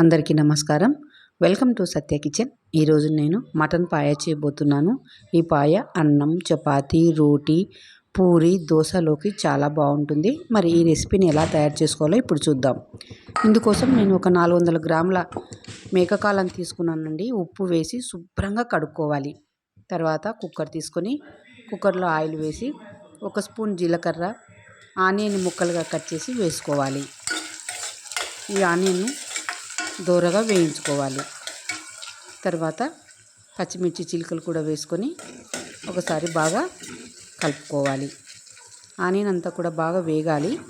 అందరికీ నమస్కారం. Welcome to Satya kitchen. ఈరోజు నేను మటన్ పాయ చేయబోతున్నాను. ఈ పాయ అన్నం చపాతి రోటీ పూరి దోశలోకి చాలా బాగుంటుంది. మరి ఈ రెసిపీని ఎలా తయారు చేసుకోవాలో ఇప్పుడు చూద్దాం. ఇందుకోసం నేను ఒక నాలుగు వందల గ్రాముల మేకకాలను తీసుకున్నానండి. ఉప్పు వేసి శుభ్రంగా కడుక్కోవాలి. తర్వాత కుక్కర్ తీసుకొని కుక్కర్లో ఆయిల్ వేసి ఒక స్పూన్ జీలకర్ర ఆనియన్ ముక్కలుగా కట్ చేసి వేసుకోవాలి. ఈ ఆనియన్ను దూరగా వేయించుకోవాలి. తర్వాత పచ్చిమిర్చి చిలుకలు కూడా వేసుకొని ఒకసారి బాగా కలుపుకోవాలి. ఆనియన్ అంతా కూడా బాగా వేగాలి.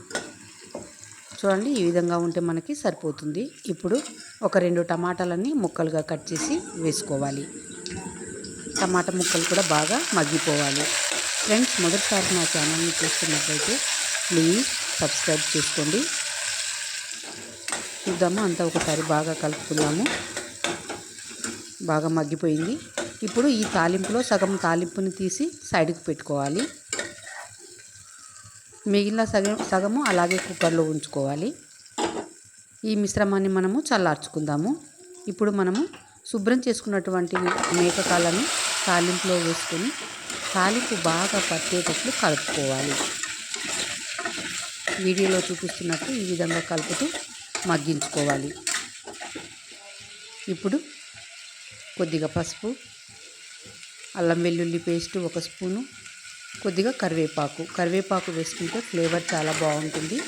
చూడండి ఈ విధంగా ఉంటే మనకి సరిపోతుంది. ఇప్పుడు ఒక రెండు టమాటాలని ముక్కలుగా కట్ చేసి వేసుకోవాలి. టమాటా ముక్కలు కూడా బాగా మగ్గిపోవాలి. ఫ్రెండ్స్ మొదటిసారి నా ఛానల్ని చూస్తున్నట్లయితే ప్లీజ్ సబ్స్క్రైబ్ చేసుకోండి. చూద్దాము? అంతా ఒకసారి బాగా కలుపుకుందాము. బాగా మగ్గిపోయింది. ఇప్పుడు ఈ తాలింపులో సగం తాలింపుని తీసి సైడ్కి పెట్టుకోవాలి. మిగిలిన సగం సగము అలాగే కుక్కర్లో ఉంచుకోవాలి. ఈ మిశ్రమాన్ని మనము చల్లార్చుకుందాము. ఇప్పుడు మనము శుభ్రం చేసుకున్నటువంటి మేకకాలను తాలింపులో వేసుకొని తాలింపు బాగా పట్టేటట్లు కలుపుకోవాలి. వీడియోలో చూపిస్తున్నట్టు ఈ విధంగా కలుపుతూ మగ్గించుకోవాలి. ఇప్పుడు కొద్దిగా పసుపు అల్లం వెల్లుల్లి పేస్ట్ ఒక స్పూను కొద్దిగా కరివేపాకు. కరివేపాకు వేసుకుంటే ఫ్లేవర్ చాలా బాగుంటుంది.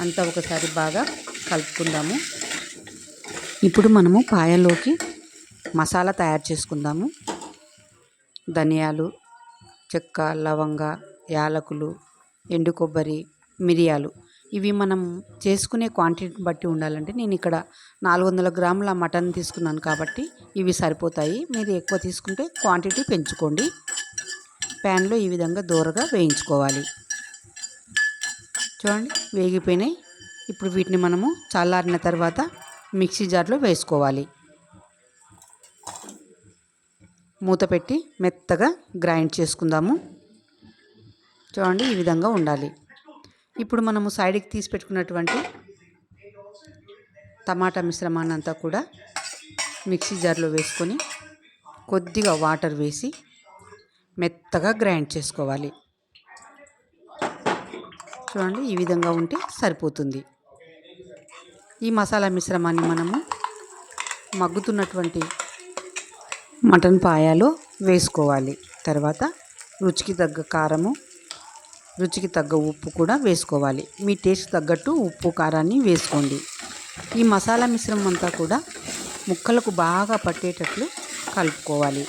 అంతా ఒకసారి బాగా కలుపుకుందాము. ఇప్పుడు మనము పాయలోకి మసాలా తయారు చేసుకుందాము. ధనియాలు చెక్క లవంగ యాలకులు ఎండు కొబ్బరి మిరియాలు ఇవి మనం చేసుకునే క్వాంటిటీని బట్టి ఉండాలంటే నేను ఇక్కడ నాలుగు వందల గ్రాముల మటన్ తీసుకున్నాను కాబట్టి ఇవి సరిపోతాయి. మీరు ఎక్కువ తీసుకుంటే క్వాంటిటీ పెంచుకోండి. ప్యాన్లో ఈ విధంగా దూరగా వేయించుకోవాలి. చూడండి వేగిపోయినాయి. ఇప్పుడు వీటిని మనము చల్లారిన తర్వాత మిక్సీ జార్లో వేసుకోవాలి. మూత పెట్టి మెత్తగా గ్రైండ్ చేసుకుందాము. చూడండి ఈ విధంగా ఉండాలి. ఇప్పుడు మనము సైడ్కి తీసి పెట్టుకున్నటువంటి టమాటా మిశ్రమాన్ని అంతా కూడా మిక్సీ జార్లో వేసుకొని కొద్దిగా వాటర్ వేసి మెత్తగా గ్రైండ్ చేసుకోవాలి. చూడండి ఈ విధంగా ఉంటే సరిపోతుంది. ఈ మసాలా మిశ్రమాన్ని మనము మగ్గుతున్నటువంటి మటన్ పాయాలో వేసుకోవాలి. తర్వాత రుచికి తగ్గ కారము రుచికి తగ్గ ఉప్పు కూడా వేసుకోవాలి. మీ టేస్ట్ తగ్గట్టు ఉప్పు కారాన్ని వేసుకోండి. ఈ మసాలా మిశ్రమం అంతా కూడా ముక్కలకు బాగా పట్టేటట్లు కలుపుకోవాలి.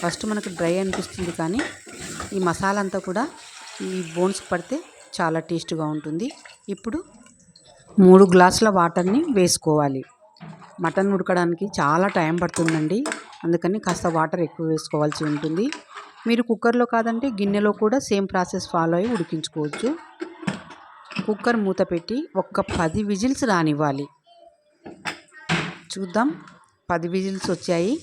ఫస్ట్ మనకు డ్రై అనిపిస్తుంది కానీ ఈ మసాలా అంతా కూడా ఈ బోన్స్ పడితే చాలా టేస్ట్గా ఉంటుంది. ఇప్పుడు మూడు గ్లాసుల వాటర్ని వేసుకోవాలి. మటన్ ఉడకడానికి చాలా టైం పడుతుందండి. అందుకని కాస్త వాటర్ ఎక్కువ వేసుకోవాల్సి ఉంటుంది. మీరు కుక్కర్లో కాదంటే గిన్నెలో కూడా సేమ్ ప్రాసెస్ ఫాలో అయ్యి ఉడికించుకోవచ్చు. కుక్కర్ మూత పెట్టి ఒక్క పది విజిల్స్ రానివ్వాలి. చూద్దాం. పది విజిల్స్ వచ్చాయి.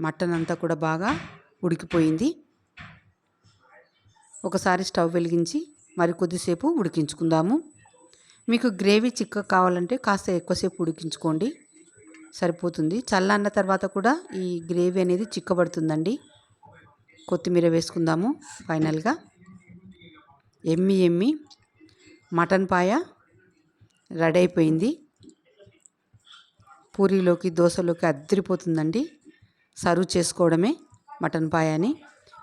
మటన్ అంతా కూడా బాగా ఉడికిపోయింది. ఒకసారి స్టవ్ వెలిగించి మరి కొద్దిసేపు ఉడికించుకుందాము. మీకు గ్రేవీ చిక్క కావాలంటే కాస్త ఎక్కువసేపు ఉడికించుకోండి. సరిపోతుంది. చల్లన్న తర్వాత కూడా ఈ గ్రేవీ అనేది చిక్కబడుతుందండి. కొత్తిమీర వేసుకుందాము ఫైనల్గా. ఎమ్మి ఎమ్మి మటన్ పాయ రెడీ అయిపోయింది పూరీలోకి దోశలోకి అద్దరిపోతుందండి. సర్వ్ చేసుకోవడమే మటన్ పాయాని.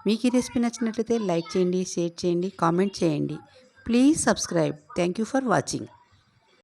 మీకు ఈ రెసిపీ నచ్చినట్లయితే లైక్ చేయండి షేర్ చేయండి కామెంట్ చేయండి. Please subscribe. Thank you for watching.